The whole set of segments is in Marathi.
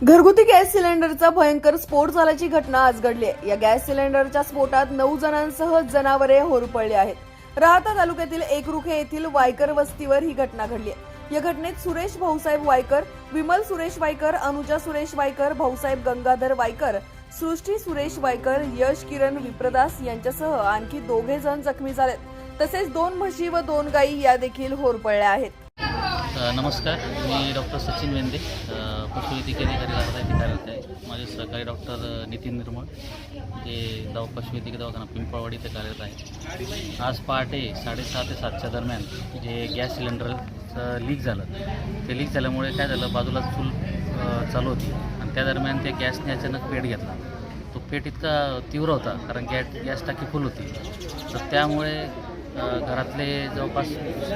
घरगुती गॅस सिलेंडरचा भयंकर स्फोट झाल्याची घटना आज घडली आहे या गॅस सिलेंडरच्या स्फोटात नऊ जणांसह जनावरे होरपळली आहेत. राहता तालुक्यातील एकरुखे येथील वायकर वस्तीवर ही घटना घडली आहे या घटनेत सुरेश भाऊसाहेब वायकर विमल सुरेश वायकर अनुजा सुरेश वायकर भाऊसाहेब गंगाधर वायकर सृष्टी सुरेश वायकर यश किरण विप्रदास यांच्यासह आणखी दोघे जण जखमी झालेत. तसेच दोन म्हशी व दोन गायी या देखील होरपळल्या आहेत. नमस्कार. मी डॉक्टर सचिन वेंदे. पशुवैद्यकीय अधिकारी राहता येथे कार्यरत आहे माझे सहकारी डॉक्टर नितीन निर्मळ जे दवा पशुवैद्यकीय दवाखाना पिंपळवाडी इथे कार्यरत आहे. आज पहाटे साडेसहा ते सातच्या दरम्यान जे गॅस सिलेंडरचं लीक झालं ते लीक झाल्यामुळे काय झालं बाजूला चूल चालू होती आणि त्या दरम्यान त्या गॅसने अचानक पेट घेतला. तो पेट इतका तीव्र होता कारण गॅस गॅस टाकी फुल होती. तर त्यामुळे घरातले जवळपास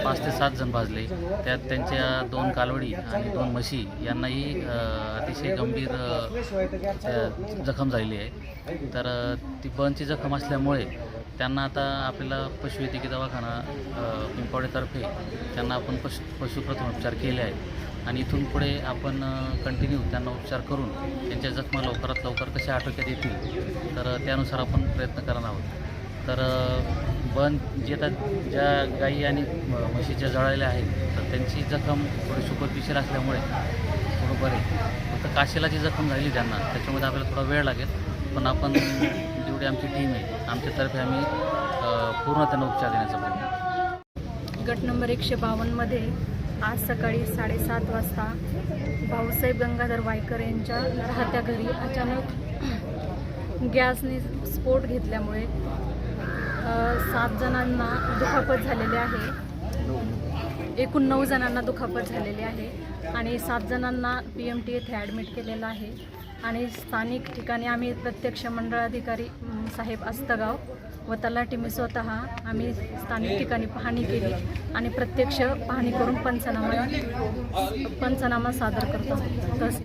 पाच ते सात जण भाजले. त्यात त्यांच्या दोन कालवडी आणि दोन म्हशी यांनाही अतिशय गंभीर जखम झालेली आहे. तर ती बर्नची जखम असल्यामुळे त्यांना आता आपल्याला पशुवैद्यकीय दवाखाना अ, पिंपवडेतर्फे त्यांना आपण पशु पशुप्रथम उपचार केले आहेत. आणि इथून पुढे आपण कंटिन्यू त्यांना उपचार करून त्यांच्या जखमा लवकरात लवकर कशा आटोक्यात येतील तर त्यानुसार आपण प्रयत्न करणार आहोत. तर पण जे आता ज्या गाई आणि म- म्हशीच्या जळालेल्या आहेत तर त्यांची जखम थोडी सुपरफिशियल असल्यामुळे थोडं बरे फक्त काशेला जी जखम झाली त्यांना त्याच्यामध्ये आपल्याला थोडा वेळ लागेल. पण आपण जेवढी आमची टीम आहे आमच्यातर्फे आम्ही पूर्ण त्यांना उपचार देण्याचा प्रयत्न गट नंबर एकशे बावन्नमध्ये आज सकाळी साडेसात वाजता भाऊसाहेब गंगाधर वायकर यांच्या राहत्या घरी अचानक गॅसने स्फोट घेतल्यामुळे सात जणांना दुखापत झालेली आहे. एकूण नऊ जणांना दुखापत झालेली आहे आणि सात जणांना पी एम टी येथे ॲडमिट केलेलं आहे. आणि स्थानिक ठिकाणी आम्ही प्रत्यक्ष मंडळाधिकारी साहेब आस्तगाव व तलाठी मी स्वतः आम्ही स्थानिक ठिकाणी पाहणी केली आणि प्रत्यक्ष पाहणी करून पंचनामा पंचनामा सादर करतो तसे